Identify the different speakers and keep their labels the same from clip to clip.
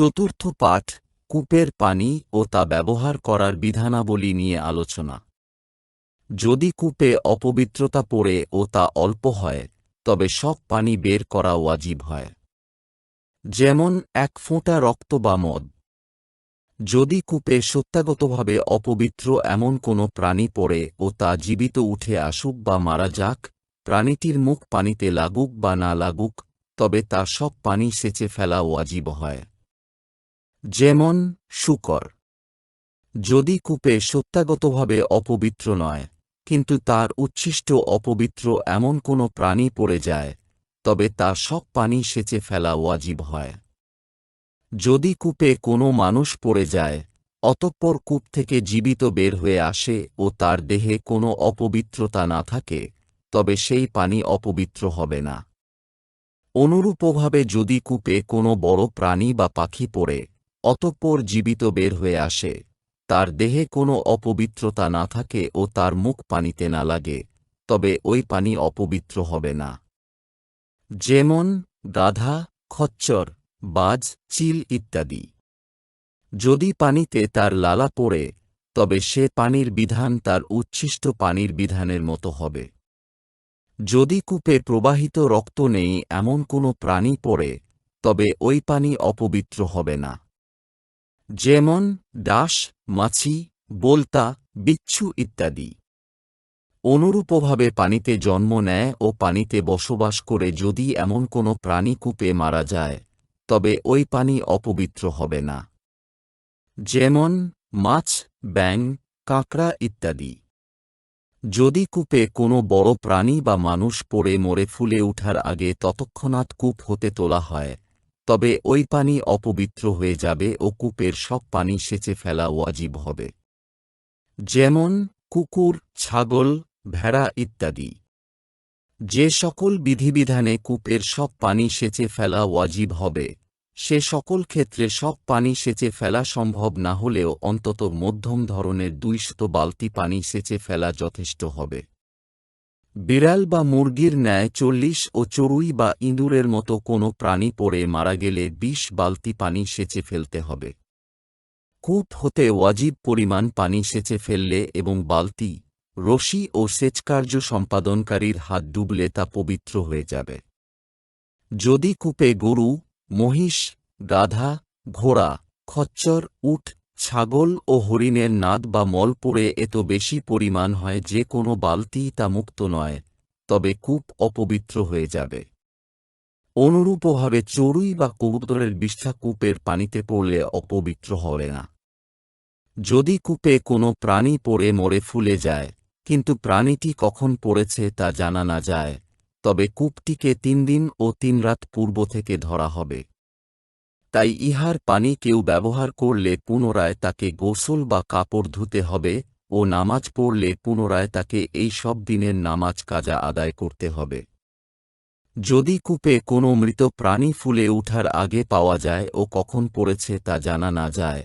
Speaker 1: চতুর্থ পাঠ, কূপের পানি ও তা ব্যবহার করার বিধানাবলী নিয়ে আলোচনা। যদি কূপে অপবিত্রতা পড়ে ও তা অল্প হয়, তবে সব পানি বের করা ওয়াজিব হয়। যেমন, এক ফোঁটা রক্ত বা মদ। যদি কূপে সত্যাগতভাবে অপবিত্র এমন কোনো প্রাণী পড়ে ও তা জীবিত উঠে আসুক বা মারা যাক, প্রাণীটির মুখ পানিতে লাগুক বা না লাগুক, তবে তা সব পানি সেচে ফেলা ওয়াজিব হয়। যেমন, শুকর। যদি কূপে সত্যাগতভাবে অপবিত্র নয়, কিন্তু তার উচ্ছিষ্ট অপবিত্র এমন কোনো প্রাণী পড়ে যায়, তবে তা সব পানি সেচে ফেলা ওয়াজিব হয়। যদি কূপে কোনো মানুষ পড়ে যায়, অতঃপর কূপ থেকে জীবিত বের হয়ে আসে ও তার দেহে কোনো অপবিত্রতা না থাকে, তবে সেই পানি অপবিত্র হবে না। অনুরূপভাবে যদি কূপে কোনো বড় প্রাণী বা পাখি পড়ে অতঃপর জীবিত বের হয়ে আসে। তার দেহে কোনো অপবিত্রতা না থাকে ও তার মুখ পানিতে না লাগে, তবে ওই পানি অপবিত্র হবে না। যেমন গাধা, খচ্চর, বাজ, চিল ইত্যাদি। যদি পানিতে তার লালা পড়ে, তবে সে পানির বিধান তার উচ্ছিষ্ট পানির বিধানের মতো হবে। যদি কূপে প্রবাহিত রক্ত নেই এমন কোনো প্রাণী পড়ে, তবে ওই পানি অপবিত্র হবে না। যেমন ডাস মাছি, বোলতা, বিচ্ছু ইত্যাদি। অনুরূপভাবে পানিতে জন্ম নেয় ও পানিতে বসবাস করে যদি এমন কোনো প্রাণী কূপে মারা যায়, তবে ওই পানি অপবিত্র হবে না। যেমন মাছ ব্যাং কাঁকড়া ইত্যাদি। যদি কূপে কোনো বড় প্রাণী বা মানুষ পড়ে মরে ফুলে উঠার আগে ততক্ষণাৎ কূপ হতে তোলা হয় তবে ওই পানি অপবিত্র হয়ে যাবে ও কূপের সব পানি সেচে ফেলা ওয়াজিব হবে। যেমন কুকুর, ছাগল, ভেড়া ইত্যাদি। যে সকল বিধিবিধানে কূপের সব পানি সেচে ফেলা ওয়াজিব হবে, সে সকল ক্ষেত্রে সব পানি সেচে ফেলা সম্ভব না হলেও অন্তত মধ্যম ধরনের দুইশত বালতি পানি সেচে ফেলা যথেষ্ট হবে। বিড়াল বা মুরগির ন্যায় চল্লিশ ও চড়ুই বা ইঁদুরের মতো কোনো প্রাণী পড়ে মারা গেলে বিশ বালতি পানি সেচে ফেলতে হবে। কূপ হতে ওয়াজিব পরিমাণ পানি সেচে ফেললে এবং বালতি, রশি ও সেচকার্য সম্পাদনকারীর হাত ডুবলে তা পবিত্র হয়ে যাবে। যদি কূপে গরু, মহিষ, গাধা, ঘোড়া, খচ্চর, উট ছাগল ও হরিণের নাদ বা মল পড়ে এত বেশি পরিমাণ হয় যে কোনো বালতি তা মুক্ত নয়, তবে কূপ অপবিত্র হয়ে যাবে। অনুরূপভাবে চড়ুই বা কবুতরের বিষ্ঠা কূপের পানিতে পড়লে অপবিত্র হবে না। যদি কূপে কোনো প্রাণী পড়ে মরে ফুলে যায়, কিন্তু প্রাণীটি কখন পড়েছে তা জানা না যায়, তবে কূপটিকে তিন দিন ও তিন রাত পূর্ব থেকে ধরা হবে। তাই ইহার পানি কেউ ব্যবহার করলে পুনরায় তাকে গোসল বা কাপড় ধুতে হবে ও নামাজ পড়লে পুনরায় তাকে এই সব দিনের নামাজ কাজা আদায় করতে হবে। যদি কূপে কোনো মৃত প্রাণী ফুলে উঠার আগে পাওয়া যায় ও কখন পড়েছে তা জানা না যায়,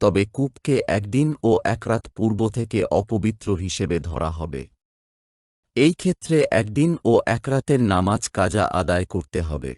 Speaker 1: তবে কূপকে একদিন ও একরাত পূর্ব থেকে অপবিত্র হিসেবে ধরা হবে। এই ক্ষেত্রে একদিন ও একরাতের নামাজ কাজা আদায় করতে হবে।